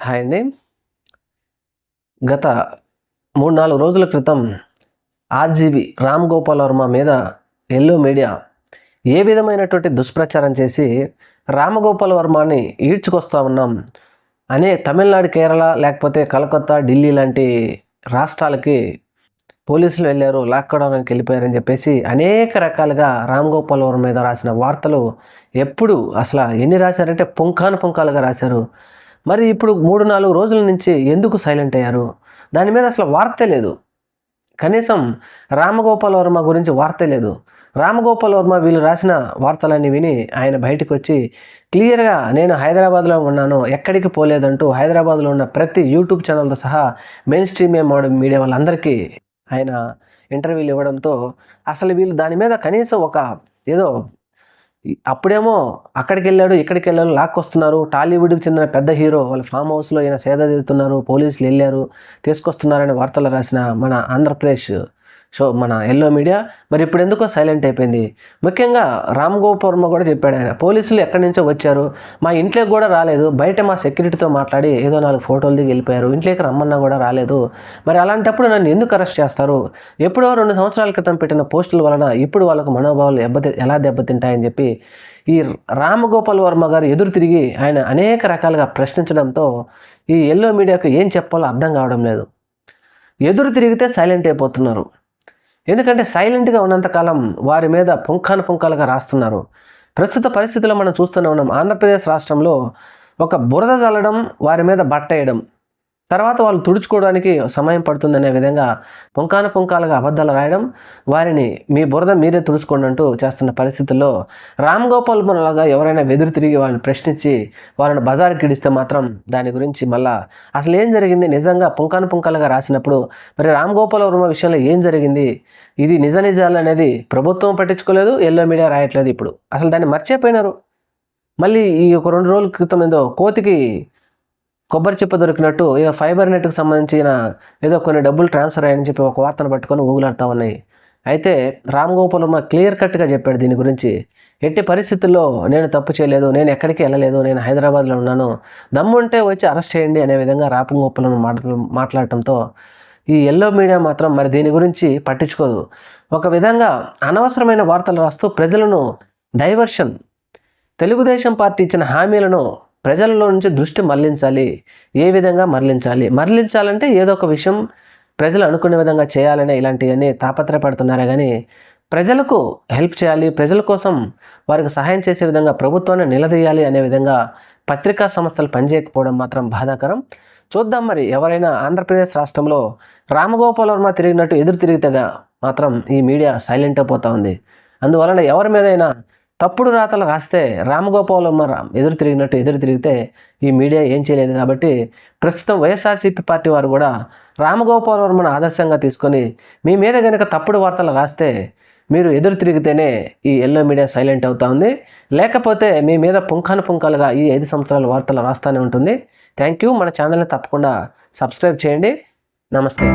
Hi అండి. గత మూడు నాలుగు రోజుల క్రితం ఆర్జీవి రామ్ గోపాల్ వర్మ మీద ఎల్లో మీడియా ఏ విధమైనటువంటి దుష్ప్రచారం చేసి రామగోపాల్ వర్మని ఈడ్చుకొస్తా ఉన్నాం? అనే తమిళనాడు కేరళ లేకపోతే కలకత్తా ఢిల్లీ లాంటి రాష్ట్రాలకి పోలీసులు వెళ్ళారు లాక్డౌన్కి వెళ్ళిపోయారని చెప్పేసి అనేక రకాలుగా రామ్ గోపాల్ వర్మ మీద రాసిన వార్తలు ఎప్పుడు అసలు ఎన్ని రాశారంటే పుంఖాను పుంఖాలుగా రాశారు. మరి ఇప్పుడు మూడు నాలుగు రోజుల నుంచి ఎందుకు సైలెంట్ అయ్యారు? దాని మీద అసలు వార్తే లేదు. కనీసం రామగోపాల్ వర్మ గురించి వార్తే లేదు. రామగోపాల్ వర్మ వీళ్ళు రాసిన వార్తలన్నీ విని ఆయన బయటకు వచ్చి క్లియర్గా నేను హైదరాబాద్లో ఉన్నాను ఎక్కడికి పోలేదంటూ హైదరాబాద్లో ఉన్న ప్రతి యూట్యూబ్ ఛానల్తో సహా మెయిన్ స్ట్రీమ్ మీడియా వాళ్ళందరికీ ఆయన ఇంటర్వ్యూలు ఇవ్వడంతో అసలు వీళ్ళు దాని మీద కనీసం ఒక ఏదో అప్పుడేమో అక్కడికి వెళ్ళాడు ఇక్కడికి వెళ్ళాడు లాక్కొస్తున్నారు. టాలీవుడ్కి చెందిన పెద్ద హీరో వాళ్ళ ఫామ్ హౌస్లో ఈయన సేద తీరుతున్నారు పోలీసులు వెళ్ళారు తీసుకొస్తున్నారని వార్తలు రాసిన మన ఆంధ్రప్రదేశ్ షో మన ఎల్లో మీడియా మరి ఇప్పుడు ఎందుకో సైలెంట్ అయిపోయింది. ముఖ్యంగా రామ్ గోపాల్ వర్మ కూడా చెప్పాడు ఆయన పోలీసులు ఎక్కడి నుంచో వచ్చారు మా ఇంట్లోకి కూడా రాలేదు బయట మా సెక్యూరిటీతో మాట్లాడి ఏదో నాలుగు ఫోటోలు దిగి వెళ్ళిపోయారు ఇంట్లోకి రమ్మన్నా కూడా రాలేదు. మరి అలాంటప్పుడు నన్ను ఎందుకు అరెస్ట్ చేస్తారు? ఎప్పుడో రెండు సంవత్సరాల క్రితం పెట్టిన పోస్టుల వలన ఇప్పుడు వాళ్ళకు మనోభావాలు దెబ్బతి ఎలా దెబ్బతింటాయని చెప్పి ఈ రామగోపాల్ వర్మ గారు ఎదురు తిరిగి ఆయన అనేక రకాలుగా ప్రశ్నించడంతో ఈ ఎల్లో మీడియాకు ఏం చెప్పాలో అర్థం కావడం లేదు. ఎదురు తిరిగితే సైలెంట్ అయిపోతున్నారు. ఎందుకంటే సైలెంట్గా ఉన్నంతకాలం వారి మీద పుంఖాను పుంఖాలుగా రాస్తున్నారు. ప్రస్తుత పరిస్థితుల్లో మనం చూస్తూనే ఉన్నాం. ఆంధ్రప్రదేశ్ రాష్ట్రంలో ఒక బురద చల్లడం వారి మీద బట్టేయడం తర్వాత వాళ్ళు తుడుచుకోవడానికి సమయం పడుతుందనే విధంగా పుంకాన పుంకాలుగా అబద్ధాలు రాయడం వారిని మీ బురద మీరే తుడుచుకోండి అంటూ చేస్తున్న పరిస్థితుల్లో రామ్ గోపాల్ లాగా ఎవరైనా వెదురు తిరిగి వాళ్ళని ప్రశ్నించి వాళ్ళని బజార్ గిడిస్తే మాత్రం దాని గురించి మళ్ళా అసలు ఏం జరిగింది? నిజంగా పుంకాన పుంకాలుగా రాసినప్పుడు మరి రామ్ గోపాల్ వర్మ విషయంలో ఏం జరిగింది? ఇది నిజ నిజాలు అనేది ప్రభుత్వం పట్టించుకోలేదు ఎల్లో మీడియా రాయట్లేదు ఇప్పుడు. అసలు దాన్ని మర్చిపోయినారు. మళ్ళీ ఈ ఒక రెండు రోజుల క్రితం ఏదో కోతికి కొబ్బరి చిప్ప దొరికినట్టు ఏదో ఫైబర్ నెట్కి సంబంధించిన ఏదో కొన్ని డబ్బులు ట్రాన్స్ఫర్ అయ్యని చెప్పి ఒక వార్తను పట్టుకొని ఊగులాడుతూ ఉన్నాయి. అయితే రామ్ గోపాల్ వర్మ క్లియర్ కట్గా చెప్పాడు దీని గురించి. ఎట్టి పరిస్థితుల్లో నేను తప్పు చేయలేదు నేను ఎక్కడికి వెళ్ళలేదు నేను హైదరాబాద్లో ఉన్నాను దమ్ముంటే వచ్చి అరెస్ట్ చేయండి అనే విధంగా రామ్ గోపాల్ మాట్లా మాట్లాడటంతో ఈ ఎల్లో మీడియా మాత్రం మరి దీని గురించి పట్టించుకోదు. ఒక విధంగా అనవసరమైన వార్తలు రాస్తూ ప్రజలను డైవర్షన్ తెలుగుదేశం పార్టీ ఇచ్చిన హామీలను ప్రజల్లో నుంచి దృష్టి మరలించాలి ఏ విధంగా మరలించాలి మరలించాలంటే ఏదో ఒక విషయం ప్రజలు అనుకునే విధంగా చేయాలనే ఇలాంటివన్నీ తాపత్రయపడుతున్నారే కానీ ప్రజలకు హెల్ప్ చేయాలి ప్రజల కోసం వారికి సహాయం చేసే విధంగా ప్రభుత్వాన్ని నిలదీయాలి అనే విధంగా పత్రికా సంస్థలు పనిచేయకపోవడం మాత్రం బాధాకరం. చూద్దాం మరి ఎవరైనా ఆంధ్రప్రదేశ్ రాష్ట్రంలో రామగోపాల్ వర్మ తిరిగినట్టు ఎదురు తిరిగితేగా మాత్రం ఈ మీడియా సైలెంట్ అయిపోతూ ఉంది. అందువలన ఎవరి మీదైనా తప్పుడు రాతలు రాస్తే రామగోపాలమ్మ రామ్ ఎదురు తిరిగినట్టు ఎదురు తిరిగితే ఈ మీడియా ఏం చేయలేదు కాబట్టి ప్రస్తుతం వైఎస్ఆర్సీపీ పార్టీ వారు కూడా రామగోపాల్ వర్మను ఆదర్శంగా తీసుకొని మీ మీద కనుక తప్పుడు వార్తలు రాస్తే మీరు ఎదురు తిరిగితేనే ఈ ఎల్లో మీడియా సైలెంట్ అవుతా ఉంది. లేకపోతే మీ మీద పుంఖాను పుంఖాలుగా ఈ ఐదు సంవత్సరాల వార్తలు రాస్తూనే ఉంటుంది. Thank you. మన ఛానల్ని తప్పకుండా సబ్స్క్రైబ్ చేయండి. నమస్తే.